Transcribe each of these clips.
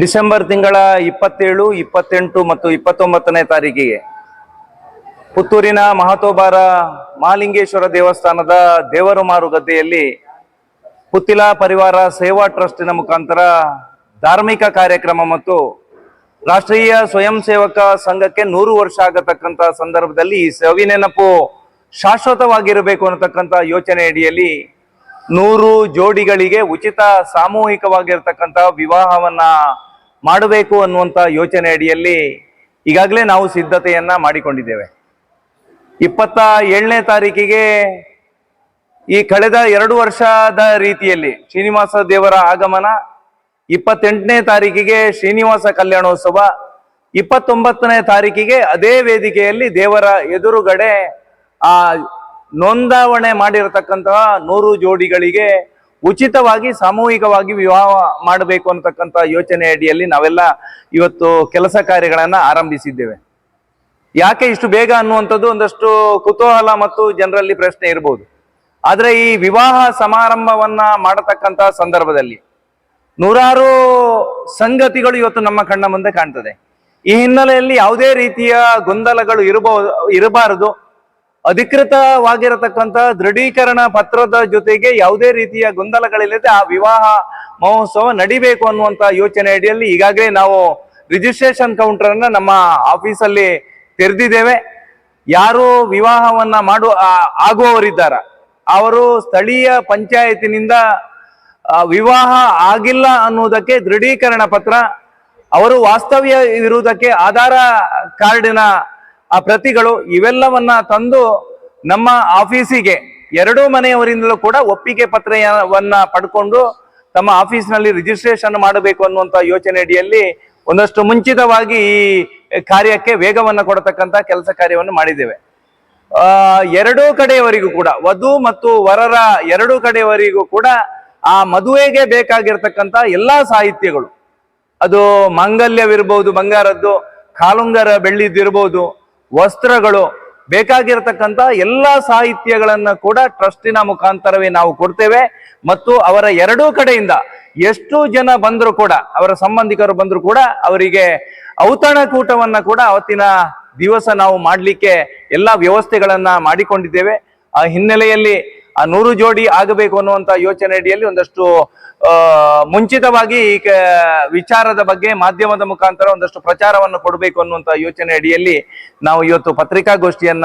December ತಿಂಗಳ ಇಪ್ಪತ್ತೇಳು, ಇಪ್ಪತ್ತೆಂಟು ಮತ್ತು ಇಪ್ಪತ್ತೊಂಬತ್ತನೇ ತಾರೀಕಿಗೆ ಪುತ್ತೂರಿನ ಮಹತೋಬಾರ ಮಹಾಲಿಂಗೇಶ್ವರ ದೇವಸ್ಥಾನದ ದೇವರು ಮಾರುಗದ್ದೆಯಲ್ಲಿ ಪುತ್ತಿಲ ಪರಿವಾರ ಸೇವಾ ಟ್ರಸ್ಟಿನ ಮುಖಾಂತರ ಧಾರ್ಮಿಕ ಕಾರ್ಯಕ್ರಮ ಮತ್ತು ರಾಷ್ಟ್ರೀಯ ಸ್ವಯಂ ಸೇವಕ ಸಂಘಕ್ಕೆ ನೂರು ವರ್ಷ ಆಗತಕ್ಕಂಥ ಸಂದರ್ಭದಲ್ಲಿ ಈ ಸವಿನೆನಪು ಶಾಶ್ವತವಾಗಿರಬೇಕು ಅನ್ನತಕ್ಕಂಥ ಯೋಚನೆ ಅಡಿಯಲ್ಲಿ ನೂರು ಜೋಡಿಗಳಿಗೆ ಉಚಿತ ಸಾಮೂಹಿಕವಾಗಿರ್ತಕ್ಕಂಥ ವಿವಾಹವನ್ನ ಮಾಡಬೇಕು ಅನ್ನುವಂಥ ಯೋಚನೆ ಅಡಿಯಲ್ಲಿ ಈಗಾಗಲೇ ನಾವು ಸಿದ್ಧತೆಯನ್ನ ಮಾಡಿಕೊಂಡಿದ್ದೇವೆ. ಇಪ್ಪತ್ತ ಏಳನೇ ತಾರೀಕಿಗೆ ಈ ಕಳೆದ ಎರಡು ವರ್ಷದ ರೀತಿಯಲ್ಲಿ ಶ್ರೀನಿವಾಸ ದೇವರ ಆಗಮನ, ಇಪ್ಪತ್ತೆಂಟನೇ ತಾರೀಕಿಗೆ ಶ್ರೀನಿವಾಸ ಕಲ್ಯಾಣೋತ್ಸವ, ಇಪ್ಪತ್ತೊಂಬತ್ತನೇ ತಾರೀಕಿಗೆ ಅದೇ ವೇದಿಕೆಯಲ್ಲಿ ದೇವರ ಎದುರುಗಡೆ ಆ ನೋಂದಾವಣೆ ಮಾಡಿರತಕ್ಕಂತಹ ನೂರು ಜೋಡಿಗಳಿಗೆ ಉಚಿತವಾಗಿ ಸಾಮೂಹಿಕವಾಗಿ ವಿವಾಹ ಮಾಡಬೇಕು ಅನ್ನತಕ್ಕಂಥ ಯೋಚನೆ ಅಡಿಯಲ್ಲಿ ನಾವೆಲ್ಲ ಇವತ್ತು ಕೆಲಸ ಕಾರ್ಯಗಳನ್ನು ಆರಂಭಿಸಿದ್ದೇವೆ. ಯಾಕೆ ಇಷ್ಟು ಬೇಗ ಅನ್ನುವಂಥದ್ದು ಒಂದಷ್ಟು ಕುತೂಹಲ ಮತ್ತು ಜನರಲ್ಲಿ ಪ್ರಶ್ನೆ ಇರಬಹುದು ಆದರೆ ಈ ವಿವಾಹ ಸಮಾರಂಭವನ್ನ ಮಾಡತಕ್ಕಂತಹ ಸಂದರ್ಭದಲ್ಲಿ ನೂರಾರು ಸಂಗತಿಗಳು ಇವತ್ತು ನಮ್ಮ ಕಣ್ಣ ಮುಂದೆ ಕಾಣ್ತದೆ. ಈ ಹಿನ್ನೆಲೆಯಲ್ಲಿ ಯಾವುದೇ ರೀತಿಯ ಗೊಂದಲಗಳು ಇರಬಹುದು ಇರಬಾರದು. ಅಧಿಕೃತವಾಗಿರತಕ್ಕಂತ ದೃಢೀಕರಣ ಪತ್ರದ ಜೊತೆಗೆ ಯಾವುದೇ ರೀತಿಯ ಗೊಂದಲಗಳಿಲ್ಲದೆ ಆ ವಿವಾಹ ಮಹೋತ್ಸವ ನಡಿಬೇಕು ಅನ್ನುವಂತ ಯೋಚನೆ ಅಡಿಯಲ್ಲಿ ಈಗಾಗಲೇ ನಾವು ರಿಜಿಸ್ಟ್ರೇಷನ್ ಕೌಂಟರ್ ಅನ್ನ ನಮ್ಮ ಆಫೀಸಲ್ಲಿ ತೆರೆದಿದ್ದೇವೆ. ಯಾರು ವಿವಾಹವನ್ನ ಮಾಡುವ ಆಗುವವರಿದ್ದಾರ, ಅವರು ಸ್ಥಳೀಯ ಪಂಚಾಯತಿನಿಂದ ವಿವಾಹ ಆಗಿಲ್ಲ ಅನ್ನುವುದಕ್ಕೆ ದೃಢೀಕರಣ ಪತ್ರ, ಅವರು ವಾಸ್ತವ್ಯ ಇರುವುದಕ್ಕೆ ಆಧಾರ ಕಾರ್ಡಿನ ಆ ಪ್ರತಿಗಳು ಇವೆಲ್ಲವನ್ನ ತಂದು ನಮ್ಮ ಆಫೀಸಿಗೆ ಎರಡೂ ಮನೆಯವರಿಂದಲೂ ಕೂಡ ಒಪ್ಪಿಗೆ ಪತ್ರವನ್ನ ಪಡ್ಕೊಂಡು ತಮ್ಮ ಆಫೀಸ್ನಲ್ಲಿ ರಿಜಿಸ್ಟ್ರೇಷನ್ ಮಾಡಬೇಕು ಅನ್ನುವಂತ ಯೋಚನೆ ಅಡಿಯಲ್ಲಿ ಒಂದಷ್ಟು ಮುಂಚಿತವಾಗಿ ಈ ಕಾರ್ಯಕ್ಕೆ ವೇಗವನ್ನ ಕೊಡತಕ್ಕಂತ ಕೆಲಸ ಕಾರ್ಯವನ್ನು ಮಾಡಿದ್ದೇವೆ. ಆ, ಎರಡೂ ಕಡೆಯವರಿಗೂ ಕೂಡ, ವಧು ಮತ್ತು ವರರ ಎರಡೂ ಕಡೆಯವರಿಗೂ ಕೂಡ ಆ ಮದುವೆಗೆ ಬೇಕಾಗಿರ್ತಕ್ಕಂಥ ಎಲ್ಲಾ ಸಾಹಿತ್ಯಗಳು. ಅದು ಮಾಂಗಲ್ಯವಿರ್ಬೋದು, ಬಂಗಾರದ್ದು, ಕಾಲುಂಗರ ಬೆಳ್ಳಿದಿರ್ಬೋದು ವಸ್ತ್ರಗಳು ಬೇಕಾಗಿರತಕ್ಕಂತ ಎಲ್ಲ ಸಾಹಿತ್ಯಗಳನ್ನ ಕೂಡ ಟ್ರಸ್ಟಿನ ಮುಖಾಂತರವೇ ನಾವು ಕೊಡ್ತೇವೆ. ಮತ್ತು ಅವರ ಎರಡೂ ಕಡೆಯಿಂದ ಎಷ್ಟು ಜನ ಬಂದರೂ ಕೂಡ, ಅವರ ಸಂಬಂಧಿಕರು ಬಂದರೂ ಕೂಡ ಅವರಿಗೆ ಔತಣಕೂಟವನ್ನ ಕೂಡ ಅವತ್ತಿನ ದಿವಸ ನಾವು ಮಾಡಲಿಕ್ಕೆ ಎಲ್ಲ ವ್ಯವಸ್ಥೆಗಳನ್ನ ಮಾಡಿಕೊಂಡಿದ್ದೇವೆ. ಆ ಹಿನ್ನೆಲೆಯಲ್ಲಿ ಆ ನೂರು ಜೋಡಿ ಆಗಬೇಕು ಅನ್ನುವಂತ ಯೋಚನೆ ಅಡಿಯಲ್ಲಿ ಒಂದಷ್ಟು ಮುಂಚಿತವಾಗಿ ಈ ವಿಚಾರದ ಬಗ್ಗೆ ಮಾಧ್ಯಮದ ಮುಖಾಂತರ ಒಂದಷ್ಟು ಪ್ರಚಾರವನ್ನು ಕೊಡಬೇಕು ಅನ್ನುವಂತ ಯೋಚನೆ ಅಡಿಯಲ್ಲಿ ನಾವು ಇವತ್ತು ಪತ್ರಿಕಾಗೋಷ್ಠಿಯನ್ನ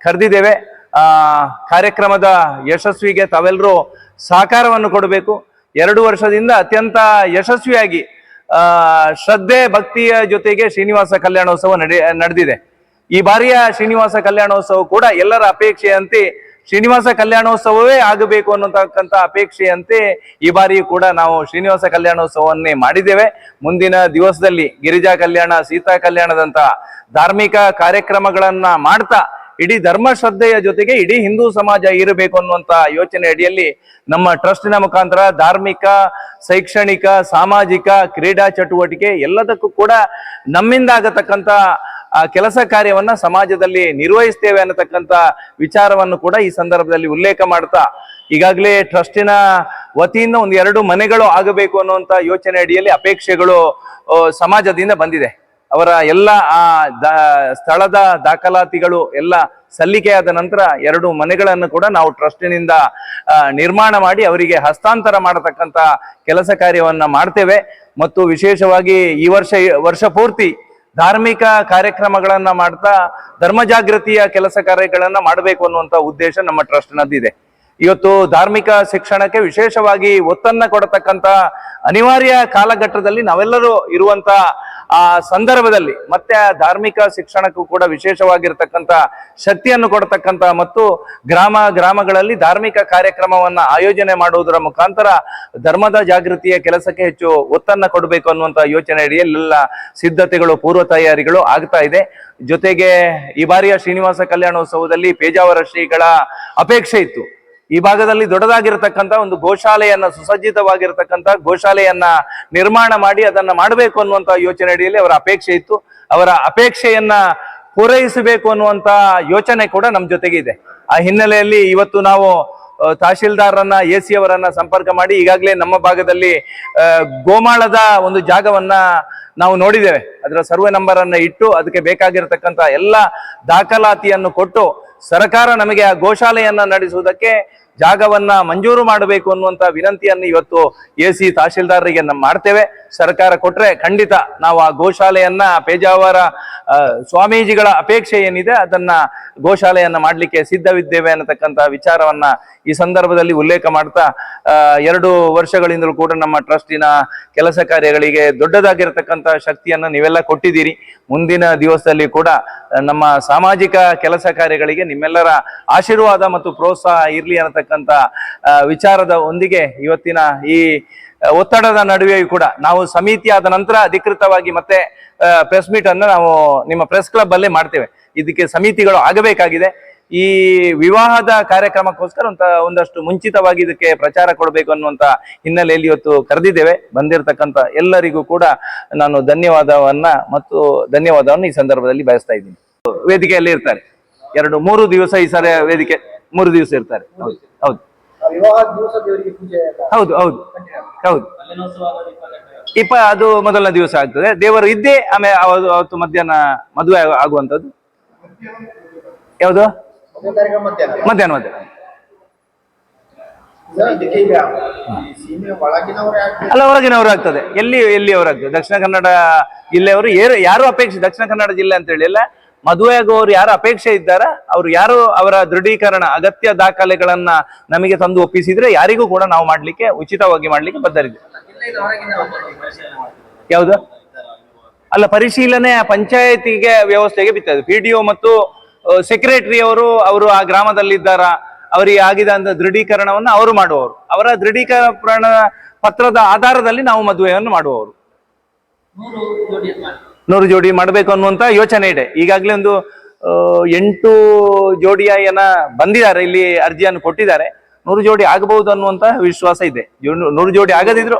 ಕರೆದಿದ್ದೇವೆ. ಆ, ಕಾರ್ಯಕ್ರಮದ ಯಶಸ್ವಿಗೆ ತಾವೆಲ್ಲರೂ ಸಹಕಾರವನ್ನು ಕೊಡಬೇಕು. ಎರಡು ವರ್ಷದಿಂದ ಅತ್ಯಂತ ಯಶಸ್ವಿಯಾಗಿ, ಆ, ಶ್ರದ್ಧೆ, ಭಕ್ತಿಯ ಜೊತೆಗೆ ಶ್ರೀನಿವಾಸ ಕಲ್ಯಾಣೋತ್ಸವ ನಡೆ, ನಡೆದಿದೆ. ಈ ಬಾರಿಯ ಶ್ರೀನಿವಾಸ ಕಲ್ಯಾಣೋತ್ಸವ ಕೂಡ ಎಲ್ಲರ ಅಪೇಕ್ಷೆಯಂತೆ ಶ್ರೀನಿವಾಸ ಕಲ್ಯಾಣೋತ್ಸವವೇ ಆಗಬೇಕು ಅನ್ನತಕ್ಕಂಥ ಅಪೇಕ್ಷೆಯಂತೆ ಈ ಬಾರಿ ಕೂಡ ನಾವು ಶ್ರೀನಿವಾಸ ಕಲ್ಯಾಣೋತ್ಸವವನ್ನೇ ಮಾಡಿದ್ದೇವೆ. ಮುಂದಿನ ದಿವಸದಲ್ಲಿ ಗಿರಿಜಾ ಕಲ್ಯಾಣ, ಸೀತಾ ಕಲ್ಯಾಣದಂತಹ ಧಾರ್ಮಿಕ ಕಾರ್ಯಕ್ರಮಗಳನ್ನ ಮಾಡ್ತಾ ಇಡೀ ಧರ್ಮ ಶ್ರದ್ಧೆಯ ಜೊತೆಗೆ ಇಡೀ ಹಿಂದೂ ಸಮಾಜ ಇರಬೇಕು ಅನ್ನುವಂತ ಯೋಚನೆ ಅಡಿಯಲ್ಲಿ ನಮ್ಮ ಟ್ರಸ್ಟಿನ ಮುಖಾಂತರ ಧಾರ್ಮಿಕ, ಶೈಕ್ಷಣಿಕ, ಸಾಮಾಜಿಕ, ಕ್ರೀಡಾ ಚಟುವಟಿಕೆ ಎಲ್ಲದಕ್ಕೂ ಕೂಡ ನಮ್ಮಿಂದ ಆಗತಕ್ಕಂತ ಆ ಕೆಲಸ ಕಾರ್ಯವನ್ನ ಸಮಾಜದಲ್ಲಿ ನಿರ್ವಹಿಸ್ತೇವೆ ಅನ್ನತಕ್ಕಂತ ವಿಚಾರವನ್ನು ಕೂಡ ಈ ಸಂದರ್ಭದಲ್ಲಿ ಉಲ್ಲೇಖ ಮಾಡ್ತಾ, ಈಗಾಗಲೇ ಟ್ರಸ್ಟಿನ ವತಿಯಿಂದ ಒಂದು ಎರಡು ಮನೆಗಳು ಆಗಬೇಕು ಅನ್ನುವಂತ ಯೋಚನೆ ಅಡಿಯಲ್ಲಿ ಅಪೇಕ್ಷೆಗಳು ಸಮಾಜದಿಂದ ಬಂದಿದೆ. ಅವರ ಎಲ್ಲ, ಆ ಸ್ಥಳದ ದಾಖಲಾತಿಗಳು ಎಲ್ಲ ಸಲ್ಲಿಕೆಯಾದ ನಂತರ ಎರಡು ಮನೆಗಳನ್ನು ಕೂಡ ನಾವು ಟ್ರಸ್ಟಿನಿಂದ ನಿರ್ಮಾಣ ಮಾಡಿ ಅವರಿಗೆ ಹಸ್ತಾಂತರ ಮಾಡತಕ್ಕಂತ ಕೆಲಸ ಕಾರ್ಯವನ್ನ ಮಾಡ್ತೇವೆ. ಮತ್ತು ವಿಶೇಷವಾಗಿ ಈ ವರ್ಷ ವರ್ಷ ಪೂರ್ತಿ ಧಾರ್ಮಿಕ ಕಾರ್ಯಕ್ರಮಗಳನ್ನ ಮಾಡ್ತಾ ಧರ್ಮ ಜಾಗೃತಿಯ ಕೆಲಸ ಕಾರ್ಯಗಳನ್ನ ಮಾಡಬೇಕು ಅನ್ನುವಂತ ಉದ್ದೇಶ ನಮ್ಮ ಟ್ರಸ್ಟ್ನದ್ದಿದೆ. ಇವತ್ತು ಧಾರ್ಮಿಕ ಶಿಕ್ಷಣಕ್ಕೆ ವಿಶೇಷವಾಗಿ ಒತ್ತನ್ನ ಕೊಡತಕ್ಕಂತ ಅನಿವಾರ್ಯ ಕಾಲಘಟ್ಟದಲ್ಲಿ ನಾವೆಲ್ಲರೂ ಇರುವಂತ ಆ ಸಂದರ್ಭದಲ್ಲಿ ಮತ್ತೆ ಆ ಧಾರ್ಮಿಕ ಶಿಕ್ಷಣಕ್ಕೂ ಕೂಡ ವಿಶೇಷವಾಗಿರ್ತಕ್ಕಂತ ಶಕ್ತಿಯನ್ನು ಕೊಡತಕ್ಕಂತ ಮತ್ತು ಗ್ರಾಮ ಗ್ರಾಮಗಳಲ್ಲಿ ಧಾರ್ಮಿಕ ಕಾರ್ಯಕ್ರಮವನ್ನ ಆಯೋಜನೆ ಮಾಡುವುದರ ಮುಖಾಂತರ ಧರ್ಮದ ಜಾಗೃತಿಯ ಕೆಲಸಕ್ಕೆ ಹೆಚ್ಚು ಒತ್ತನ್ನ ಕೊಡಬೇಕು ಅನ್ನುವಂತ ಯೋಚನೆ ಅಡಿಯಲ್ಲಿ ಎಲ್ಲ ಸಿದ್ಧತೆಗಳು, ಪೂರ್ವ ತಯಾರಿಗಳು ಆಗ್ತಾ ಇದೆ. ಜೊತೆಗೆ ಈ ಬಾರಿಯ ಶ್ರೀನಿವಾಸ ಕಲ್ಯಾಣೋತ್ಸವದಲ್ಲಿ ಪೇಜಾವರ ಶ್ರೀಗಳ ಅಪೇಕ್ಷೆ ಇತ್ತು. ಈ ಭಾಗದಲ್ಲಿ ದೊಡ್ಡದಾಗಿರ್ತಕ್ಕಂಥ ಒಂದು ಗೋಶಾಲೆಯನ್ನ, ಸುಸಜ್ಜಿತವಾಗಿರ್ತಕ್ಕಂಥ ಗೋಶಾಲೆಯನ್ನ ನಿರ್ಮಾಣ ಮಾಡಿ ಅದನ್ನ ಮಾಡಬೇಕು ಅನ್ನುವಂತ ಯೋಚನೆ ಅಡಿಯಲ್ಲಿ ಅವರ ಅಪೇಕ್ಷೆ ಇತ್ತು. ಅವರ ಅಪೇಕ್ಷೆಯನ್ನ ಪೂರೈಸಬೇಕು ಅನ್ನುವಂತ ಯೋಚನೆ ಕೂಡ ನಮ್ಮ ಜೊತೆಗೆ ಇದೆ ಆ ಹಿನ್ನೆಲೆಯಲ್ಲಿ ಇವತ್ತು ನಾವು ತಹಶೀಲ್ದಾರರನ್ನ ಎ ಸಿ ಅವರನ್ನ ಸಂಪರ್ಕ ಮಾಡಿ ಈಗಾಗಲೇ ನಮ್ಮ ಭಾಗದಲ್ಲಿ ಗೋಮಾಳದ ಒಂದು ಜಾಗವನ್ನ ನಾವು ನೋಡಿದ್ದೇವೆ. ಅದರ ಸರ್ವೆ ನಂಬರ್ ಅನ್ನ ಇಟ್ಟು ಅದಕ್ಕೆ ಬೇಕಾಗಿರತಕ್ಕಂತ ಎಲ್ಲ ದಾಖಲಾತಿಯನ್ನು ಕೊಟ್ಟು ಸರ್ಕಾರ ನಮಗೆ ಆ ಗೋಶಾಲೆಯನ್ನ ನಡೆಸುವುದಕ್ಕೆ ಜಾಗವನ್ನ ಮಂಜೂರು ಮಾಡಬೇಕು ಅನ್ನುವಂತ ವಿನಂತಿಯನ್ನು ಇವತ್ತು ಎ ಸಿ ತಹಶೀಲ್ದಾರರಿಗೆ ಮಾಡ್ತೇವೆ. ಸರ್ಕಾರ ಕೊಟ್ರೆ ಖಂಡಿತ ನಾವು ಆ ಗೋಶಾಲೆಯನ್ನ ಪೇಜಾವರ ಸ್ವಾಮೀಜಿಗಳ ಅಪೇಕ್ಷೆ ಏನಿದೆ ಅದನ್ನ ಗೋಶಾಲೆಯನ್ನ ಮಾಡ್ಲಿಕ್ಕೆ ಸಿದ್ಧವಿದ್ದೇವೆ ಅನ್ನತಕ್ಕಂತ ವಿಚಾರವನ್ನ ಈ ಸಂದರ್ಭದಲ್ಲಿ ಉಲ್ಲೇಖ ಮಾಡ್ತಾ ಎರಡು ವರ್ಷಗಳಿಂದಲೂ ಕೂಡ ನಮ್ಮ ಟ್ರಸ್ಟಿನ ಕೆಲಸ ಕಾರ್ಯಗಳಿಗೆ ದೊಡ್ಡದಾಗಿರತಕ್ಕಂತ ಶಕ್ತಿಯನ್ನು ನೀವೆಲ್ಲ ಕೊಟ್ಟಿದ್ದೀರಿ. ಮುಂದಿನ ದಿವಸದಲ್ಲಿ ಕೂಡ ನಮ್ಮ ಸಾಮಾಜಿಕ ಕೆಲಸ ಕಾರ್ಯಗಳಿಗೆ ನಿಮ್ಮೆಲ್ಲರ ಆಶೀರ್ವಾದ ಮತ್ತು ಪ್ರೋತ್ಸಾಹ ಇರ್ಲಿ ಅನ್ನತಕ್ಕಂತ ಆ, ವಿಚಾರದ ಒಂದಿಗೆ ಇವತ್ತಿನ ಈ ಒತ್ತಡದ ನಡುವೆಯೂ ಕೂಡ ನಾವು ಸಮಿತಿ ಆದ ನಂತರ ಅಧಿಕೃತವಾಗಿ ಮತ್ತೆ ಪ್ರೆಸ್ ಮೀಟ್ ಅನ್ನು ನಾವು ನಿಮ್ಮ ಪ್ರೆಸ್ ಕ್ಲಬ್ ಅಲ್ಲೇ ಮಾಡ್ತೇವೆ. ಇದಕ್ಕೆ ಸಮಿತಿಗಳು ಆಗಬೇಕಾಗಿದೆ. ಈ ವಿವಾಹದ ಕಾರ್ಯಕ್ರಮಕ್ಕೋಸ್ಕರ ಒಂತ ಒಂದಷ್ಟು ಮುಂಚಿತವಾಗಿ ಇದಕ್ಕೆ ಪ್ರಚಾರ ಕೊಡಬೇಕು ಅನ್ನುವಂತ ಹಿನ್ನೆಲೆಯಲ್ಲಿ ಇವತ್ತು ಕರೆದಿದ್ದೇವೆ. ಬಂದಿರತಕ್ಕಂತ ಎಲ್ಲರಿಗೂ ಕೂಡ ನಾನು ಧನ್ಯವಾದವನ್ನ ಮತ್ತು ಧನ್ಯವಾದವನ್ನು ಈ ಸಂದರ್ಭದಲ್ಲಿ ಬಯಸ್ತಾ ಇದ್ದೀನಿ. ವೇದಿಕೆಯಲ್ಲಿ ಇರ್ತಾರೆ. ಎರಡು ಮೂರು ದಿವಸ ಈ ಸಲ ವೇದಿಕೆ ಮೂರು ದಿವಸ ಇರ್ತಾರೆ. ಹೌದು. ಹೌದು ಎಲ್ಲ ಹೌದು ಹೌದು. ಹೌದು. ಇಪ್ಪ ಅದು ಮೊದಲನೇ ದಿವಸ ಆಗ್ತದೆ. ದೇವರು ಇದ್ದೇ ಆಮೇಲೆ ಅವತ್ತು ಅವತ್ತು ಮಧ್ಯಾಹ್ನ ಮದುವೆ ಆಗುವಂತದ್ದು ಆಗುವಂಥದ್ದು? ಯಾವುದು? ಮಧ್ಯಾಹ್ನ. ಮಧ್ಯಾಹ್ನ ಅಲ್ಲ ಹೊರಗಿನವರು ಆಗ್ತದೆ. ಎಲ್ಲಿ ಎಲ್ಲಿ ಆಗ್ತದೆ? ದಕ್ಷಿಣ ಕನ್ನಡ ಜಿಲ್ಲೆಯವರು ಏರು ಯಾರು ಅಪೇಕ್ಷೆ ದಕ್ಷಿಣ ಕನ್ನಡ ಜಿಲ್ಲೆ ಅಂತ ಹೇಳಿ ಅಲ್ಲ ಮದುವೆ ಆಗುವವರು ಯಾರು ಅಪೇಕ್ಷೆ ಇದ್ದಾರ? ಅವ್ರು ಯಾರು ಅವರ ದೃಢೀಕರಣ, ಅಗತ್ಯ ದಾಖಲೆಗಳನ್ನ ನಮಗೆ ತಂದು ಒಪ್ಪಿಸಿದ್ರೆ ಯಾರಿಗೂ ಕೂಡ ನಾವು ಮಾಡ್ಲಿಕ್ಕೆ, ಉಚಿತವಾಗಿ ಮಾಡ್ಲಿಕ್ಕೆ ಬದ್ಧರಿದ್ದೇವೆ. ಯಾವುದು? ಅಲ್ಲ, ಪರಿಶೀಲನೆ ಪಂಚಾಯತಿಗೆ ವ್ಯವಸ್ಥೆಗೆ ಬಿತ್ತದೆ ಪಿ ಡಿ ಮತ್ತು ಸೆಕ್ರೆಟರಿ ಅವರು ಅವರು ಆ ಗ್ರಾಮದಲ್ಲಿದ್ದಾರ, ಅವರಿಗೆ ಆಗಿದೆ ಅಂತ ದೃಢೀಕರಣವನ್ನು ಅವರು ಮಾಡುವವರು. ಅವರ ದೃಢೀಕರಣ ಪತ್ರದ ಆಧಾರದಲ್ಲಿ ನಾವು ಮದುವೆಯನ್ನು ಮಾಡುವವರು. ನೂರು ಜೋಡಿ ಮಾಡಬೇಕು ಅನ್ನುವಂತ ಯೋಚನೆ ಇದೆ. ಈಗಾಗಲೇ ಒಂದು ಎಂಟು ಜೋಡಿಯ ಏನ ಬಂದಿದ್ದಾರೆ, ಇಲ್ಲಿ ಅರ್ಜಿಯನ್ನು ಕೊಟ್ಟಿದ್ದಾರೆ. ನೂರು ಜೋಡಿ ಆಗಬಹುದು ಅನ್ನುವಂತ ವಿಶ್ವಾಸ ಇದೆ. ನೂರು ಜೋಡಿ ಆಗದಿದ್ರು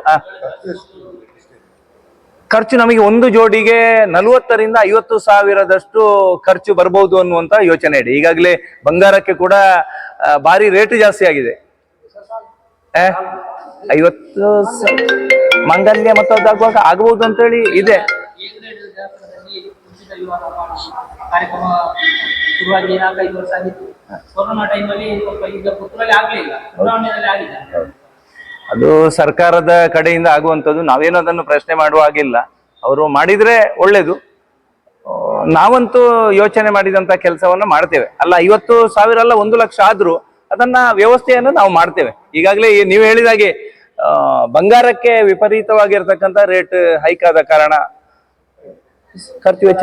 ಖರ್ಚು ನಮಗೆ ಒಂದು ಜೋಡಿಗೆ ನಲವತ್ತರಿಂದ ಐವತ್ತು ಸಾವಿರದಷ್ಟು ಖರ್ಚು ಬರಬಹುದು ಅನ್ನುವಂತ ಯೋಚನೆ ಇದೆ. ಈಗಾಗಲೇ ಬಂಗಾರಕ್ಕೆ ಕೂಡ ಭಾರಿ ರೇಟ್ ಜಾಸ್ತಿ ಆಗಿದೆ. ಐವತ್ತು ಮಂಗಲ್ಯ ಮತ್ತು ಅದಾಗುವಾಗ ಆಗಬಹುದು ಅಂತೇಳಿ ಇದೆ. ಕಾರ್ಯಕ್ರಮ ಶುರುವಾಗಿ ನಾಲ್ಕೈದು ವರ್ಷ ಆಗಿತ್ತು ಕೊರೋನಾ ಟೈಮಲ್ಲಿ ಸ್ವಲ್ಪ ಈಗ ಚುನಾವಣೆಯಲ್ಲಿ ಅದು ಸರ್ಕಾರದ ಕಡೆಯಿಂದ ಆಗುವಂಥದ್ದು, ನಾವೇನು ಅದನ್ನು ಪ್ರಶ್ನೆ ಮಾಡುವ ಹಾಗಿಲ್ಲ. ಅವರು ಮಾಡಿದ್ರೆ ಒಳ್ಳೇದು. ನಾವಂತೂ ಯೋಚನೆ ಮಾಡಿದಂತ ಕೆಲಸವನ್ನು ಮಾಡ್ತೇವೆ. ಅಲ್ಲ, ಐವತ್ತು ಸಾವಿರ ಅಲ್ಲ, ಒಂದು ಲಕ್ಷ ಆದ್ರೂ ಅದನ್ನ ವ್ಯವಸ್ಥೆಯನ್ನು ನಾವು ಮಾಡ್ತೇವೆ. ಈಗಾಗಲೇ ನೀವು ಹೇಳಿದಾಗೆ ಬಂಗಾರಕ್ಕೆ ವಿಪರೀತವಾಗಿರ್ತಕ್ಕಂಥ ರೇಟ್ ಹೈಕ್ ಆದ ಕಾರಣ ಖರ್ಚು ವೆಚ್ಚ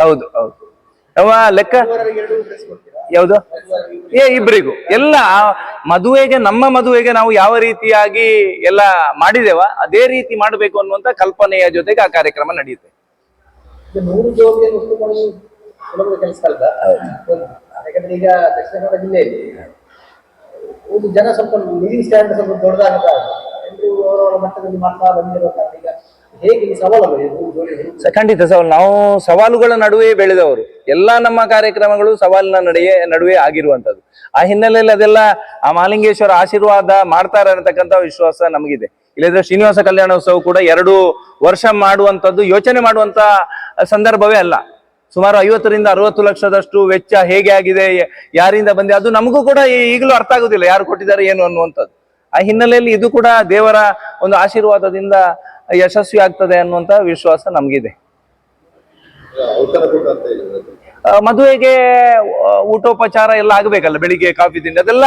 ಹೌದು ಹೌದು. ಅವ ಲೆಕ್ಕ ಯಾವುದು? ಏ ಇಬ್ಬರಿಗೂ ಎಲ್ಲ ಮದುವೆಗೆ, ನಮ್ಮ ಮದುವೆಗೆ ನಾವು ಯಾವ ರೀತಿಯಾಗಿ ಎಲ್ಲ ಮಾಡಿದೇವ, ಅದೇ ರೀತಿ ಮಾಡಬೇಕು ಅನ್ನುವಂತ ಕಲ್ಪನೆಯ ಜೊತೆಗೆ ಆ ಕಾರ್ಯಕ್ರಮ ನಡೆಯುತ್ತೆ. ಈಗ ದಕ್ಷಿಣ ಕನ್ನಡ ಜಿಲ್ಲೆಯಲ್ಲಿ ಒಂದು ಜನ ಸ್ವಲ್ಪ ನಿಧಿ ಸ್ಟ್ಯಾಂಡ್ ಸ್ವಲ್ಪ ದೊಡ್ಡದಾಗ ಎಲ್ಲರೂ ಮಟ್ಟದಲ್ಲಿ ಮಾಡ್ತಾ ಬಂದಿರೋ ಖಂಡಿತ ಸವಾಲು. ನಾವು ಸವಾಲುಗಳ ನಡುವೆ ಬೆಳೆದವರು. ಎಲ್ಲಾ ನಮ್ಮ ಕಾರ್ಯಕ್ರಮಗಳು ಸವಾಲಿನ ನಡುವೆ ನಡುವೆ ಆಗಿರುವಂತದ್ದು ಆ ಹಿನ್ನೆಲೆಯಲ್ಲಿ ಅದೆಲ್ಲ ಆ ಮಾಲಿಂಗೇಶ್ವರ ಆಶೀರ್ವಾದ ಮಾಡ್ತಾರೆ ಅನ್ನತಕ್ಕಂಥ ವಿಶ್ವಾಸ ನಮಗಿದೆ. ಇಲ್ಲದ್ರೆ ಶ್ರೀನಿವಾಸ ಕಲ್ಯಾಣೋತ್ಸವ ಕೂಡ ಎರಡು ವರ್ಷ ಮಾಡುವಂತದ್ದು ಯೋಚನೆ ಮಾಡುವಂತ ಸಂದರ್ಭವೇ ಅಲ್ಲ. ಸುಮಾರು ಐವತ್ತರಿಂದ ಅರವತ್ತು ಲಕ್ಷದಷ್ಟು ವೆಚ್ಚ ಹೇಗೆ ಆಗಿದೆ ಯಾರಿಂದ ಬಂದಿದೆ, ಅದು ನಮಗೂ ಕೂಡ ಈಗಲೂ ಅರ್ಥ ಆಗುದಿಲ್ಲ. ಯಾರು ಕೊಟ್ಟಿದ್ದಾರೆ, ಏನು ಅನ್ನುವಂಥದ್ದು. ಆ ಹಿನ್ನೆಲೆಯಲ್ಲಿ ಇದು ಕೂಡ ದೇವರ ಒಂದು ಆಶೀರ್ವಾದದಿಂದ ಯಶಸ್ವಿ ಆಗ್ತದೆ ಅನ್ನುವಂತ ವಿಶ್ವಾಸ ನಮಗಿದೆ. ಮದುವೆಗೆ ಊಟೋಪಚಾರ ಎಲ್ಲ ಆಗಬೇಕಲ್ಲ ಬೆಳಿಗ್ಗೆ ಕಾಫಿ ತಿಂಡಿ ಅದೆಲ್ಲ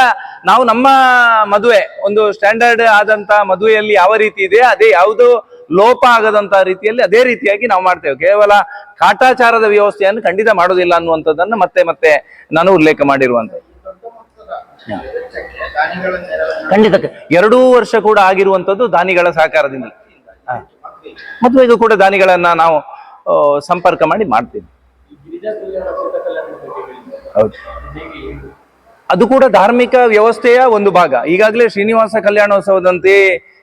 ನಾವು ನಮ್ಮ ಮದುವೆ ಒಂದು ಸ್ಟ್ಯಾಂಡರ್ಡ್ ಆದಂತ ಮದುವೆಯಲ್ಲಿ ಯಾವ ರೀತಿ ಇದೆ ಅದೇ ಯಾವುದು ಲೋಪ ಆಗದಂತ ರೀತಿಯಲ್ಲಿ ಅದೇ ರೀತಿಯಾಗಿ ನಾವು ಮಾಡ್ತೇವೆ. ಕೇವಲ ಕಾಟಾಚಾರದ ವ್ಯವಸ್ಥೆಯನ್ನು ಖಂಡಿತ ಮಾಡೋದಿಲ್ಲ ಅನ್ನುವಂಥದ್ದನ್ನು ಮತ್ತೆ ಮತ್ತೆ ನಾನು ಉಲ್ಲೇಖ ಮಾಡಿರುವಂಥದ್ದು ಖಂಡಿತ. ಎರಡೂ ವರ್ಷ ಕೂಡ ಆಗಿರುವಂತದ್ದು ದಾನಿಗಳ ಸಹಕಾರದಿಂದ. ಹಾ. ಇದು ಕೂಡ ದಾನಿಗಳನ್ನ ನಾವು ಸಂಪರ್ಕ ಮಾಡಿ ಮಾಡ್ತೀವಿ. ಹೌದು. ಅದು ಕೂಡ ಧಾರ್ಮಿಕ ವ್ಯವಸ್ಥೆಯ ಒಂದು ಭಾಗ. ಈಗಾಗಲೇ ಶ್ರೀನಿವಾಸ ಕಲ್ಯಾಣೋತ್ಸವದಂತೆ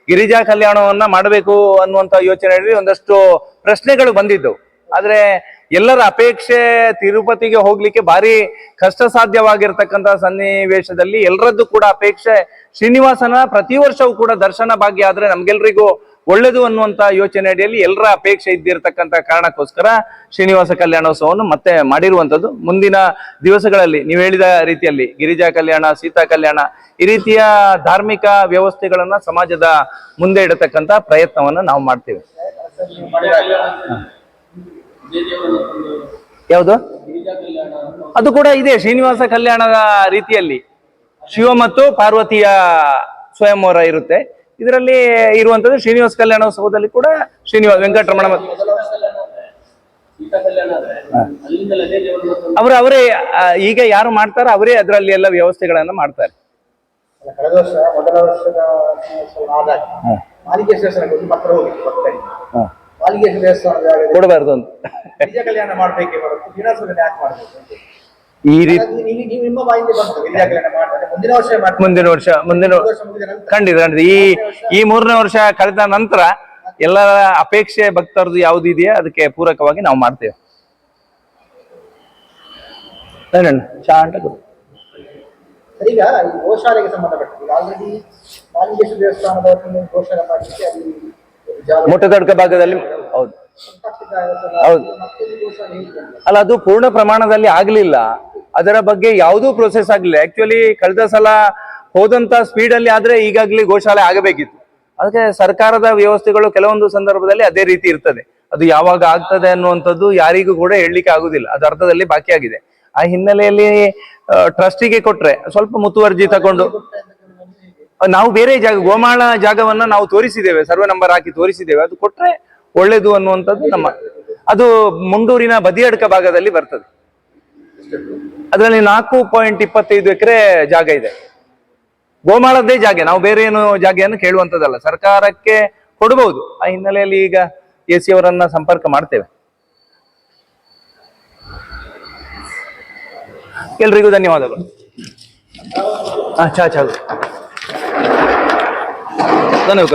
ಗಿರಿಜಾ ಕಲ್ಯಾಣವನ್ನ ಮಾಡಬೇಕು ಅನ್ನುವಂತ ಯೋಚನೆಯಲ್ಲಿ ಒಂದಷ್ಟು ಪ್ರಶ್ನೆಗಳು ಬಂದಿದ್ದವು. ಆದ್ರೆ ಎಲ್ಲರ ಅಪೇಕ್ಷೆ ತಿರುಪತಿಗೆ ಹೋಗ್ಲಿಕ್ಕೆ ಭಾರಿ ಕಷ್ಟ ಸಾಧ್ಯವಾಗಿರ್ತಕ್ಕಂತ ಸನ್ನಿವೇಶದಲ್ಲಿ ಎಲ್ಲರದ್ದು ಕೂಡ ಅಪೇಕ್ಷೆ ಶ್ರೀನಿವಾಸನ ಪ್ರತಿ ವರ್ಷವೂ ಕೂಡ ದರ್ಶನ ಭಾಗ್ಯ ಆದ್ರೆ ನಮ್ಗೆಲ್ರಿಗೂ ಒಳ್ಳೇದು ಅನ್ನುವಂತ ಯೋಚನೆ ಅಡಿಯಲ್ಲಿ ಎಲ್ಲರ ಅಪೇಕ್ಷೆ ಇದ್ದಿರತಕ್ಕಂತ ಕಾರಣಕ್ಕೋಸ್ಕರ ಶ್ರೀನಿವಾಸ ಕಲ್ಯಾಣೋತ್ಸವವನ್ನು ಮತ್ತೆ ಮಾಡಿರುವಂತದ್ದು ಮುಂದಿನ ದಿವಸಗಳಲ್ಲಿ ನೀವು ಹೇಳಿದ ರೀತಿಯಲ್ಲಿ ಗಿರಿಜಾ ಕಲ್ಯಾಣ, ಸೀತಾ ಕಲ್ಯಾಣ ಈ ರೀತಿಯ ಧಾರ್ಮಿಕ ವ್ಯವಸ್ಥೆಗಳನ್ನ ಸಮಾಜದ ಮುಂದೆ ಇಡತಕ್ಕಂತ ಪ್ರಯತ್ನವನ್ನು ನಾವು ಮಾಡ್ತೇವೆ. ಯಾವುದು? ಅದು ಕೂಡ ಇದೆ. ಶ್ರೀನಿವಾಸ ಕಲ್ಯಾಣದ ರೀತಿಯಲ್ಲಿ ಶಿವ ಮತ್ತು ಪಾರ್ವತಿಯ ಸ್ವಯಂವರ ಇರುತ್ತೆ. ಇದರಲ್ಲಿ ಇರುವಂತದ್ದು ಶ್ರೀನಿವಾಸ ಕಲ್ಯಾಣೋತ್ಸವದಲ್ಲಿ ಕೂಡ ಶ್ರೀನಿವಾಸ ವೆಂಕಟರಮಣ ಅವರು ಅವರೇ ಈಗ ಯಾರು ಮಾಡ್ತಾರೋ ಅವರೇ ಅದರಲ್ಲಿ ಎಲ್ಲ ವ್ಯವಸ್ಥೆಗಳನ್ನ ಮಾಡ್ತಾರೆ. ಅಲ್ಲ, ಕಳೆದ ವರ್ಷ ಮೊದಲ ವರ್ಷದ ಮಹೋತ್ಸವ ಆದಾಗ ಮಾಲಿಕೇಶ್ವರ ದೇವಸ್ಥಾನಕ್ಕೆ ಒಂದು ಪತ್ರ ಹೋಗಿತ್ತು ಭಕ್ತರಿಗೆ. ಮಾಲಿಕೇಶ್ವರ ದೇವಸ್ಥಾನದ ಜಾಗದಲ್ಲಿ ಕೊಡಬಾರ್ದು ಅಂತ. ನಿಜ ಕಲ್ಯಾಣ ಮಾಡ್ಬೇಕೆ ಹೊರತು ವಿನಾಶವನ್ನು ಯಾಕೆ ಮಾಡ್ಬೇಕು ಅಂತ. ಈ ರೀತಿ ಮುಂದಿನ ವರ್ಷ ಮುಂದಿನ ಖಂಡಿತ ಖಂಡಿತ. ಈ ಈ ಮೂರನೇ ವರ್ಷ ಕಳೆದ ನಂತರ ಎಲ್ಲರ ಅಪೇಕ್ಷೆ ಭಕ್ತರದ್ದು ಯಾವ್ದು ಇದೆಯಾ ಅದಕ್ಕೆ ಪೂರಕವಾಗಿ ನಾವು ಮಾಡ್ತೇವೆ? ಚಾ ಅಂತ ಈಗ ಈ ಗೋಶಾಲೆಗೆ ಸಂಬಂಧಪಟ್ಟಿದೆ ಆಲ್ರೆಡಿ ಮಾಲಿಂಗೇಶ್ವರ ದೇವಸ್ಥಾನದ ಗೋಶಾಲೆ ಮಾಡಲಿಕ್ಕೆ ಭಾಗದಲ್ಲಿ ಹೌದು. ಹೌದು. ಅಲ್ಲ, ಅದು ಪೂರ್ಣ ಪ್ರಮಾಣದಲ್ಲಿ ಆಗ್ಲಿಲ್ಲ. ಅದರ ಬಗ್ಗೆ ಯಾವುದೂ ಪ್ರೊಸೆಸ್ ಆಗ್ಲಿಲ್ಲ. ಆಕ್ಚುಲಿ ಕಳೆದ ಸಲ ಹೋದಂತ ಸ್ಪೀಡ್ ಅಲ್ಲಿ ಆದ್ರೆ ಈಗಾಗ್ಲೇ ಗೋಶಾಲೆ ಆಗಬೇಕಿತ್ತು. ಅದಕ್ಕೆ ಸರ್ಕಾರದ ವ್ಯವಸ್ಥೆಗಳು ಕೆಲವೊಂದು ಸಂದರ್ಭದಲ್ಲಿ ಅದೇ ರೀತಿ ಇರ್ತದೆ. ಅದು ಯಾವಾಗ ಆಗ್ತದೆ ಅನ್ನುವಂಥದ್ದು ಯಾರಿಗೂ ಕೂಡ ಹೇಳಲಿಕ್ಕೆ ಆಗುದಿಲ್ಲ. ಅದು ಅರ್ಥದಲ್ಲಿ ಬಾಕಿ ಆಗಿದೆ. ಆ ಹಿನ್ನೆಲೆಯಲ್ಲಿ ಟ್ರಸ್ಟಿಗೆ ಕೊಟ್ರೆ ಸ್ವಲ್ಪ ಮುತುವರ್ಜಿ ತಕೊಂಡು ನಾವು ಬೇರೆ ಜಾಗ, ಗೋಮಾಳ ಜಾಗವನ್ನ ನಾವು ತೋರಿಸಿದ್ದೇವೆ. ಸರ್ವೆ ನಂಬರ್ ಹಾಕಿ ತೋರಿಸಿದ್ದೇವೆ. ಅದು ಕೊಟ್ರೆ ಒಳ್ಳೇದು ಅನ್ನುವಂಥದ್ದು ನಮ್ಮ ಅದು ಮುಂಡೂರಿನ ಬದಿಯಡ್ಕ ಭಾಗದಲ್ಲಿ ಬರ್ತದೆ. ಅದರಲ್ಲಿ ನಾಲ್ಕು ಪಾಯಿಂಟ್ ಇಪ್ಪತ್ತೈದು ಎಕರೆ ಜಾಗ ಇದೆ. ಗೋಮಾಳದ್ದೇ ಜಾಗ, ನಾವು ಬೇರೆ ಏನು ಜಾಗೆಯನ್ನು ಕೇಳುವಂಥದ್ದಲ್ಲ, ಸರ್ಕಾರಕ್ಕೆ ಕೊಡಬಹುದು ಆ ಹಿನ್ನೆಲೆಯಲ್ಲಿ ಈಗ ಎ ಸಿ ಅವರನ್ನ ಸಂಪರ್ಕ ಮಾಡ್ತೇವೆ. ಎಲ್ರಿಗೂ ಧನ್ಯವಾದಗಳು. ಹಾ, ಚಾ ಚಾ. ಧನ್ಯವಾದ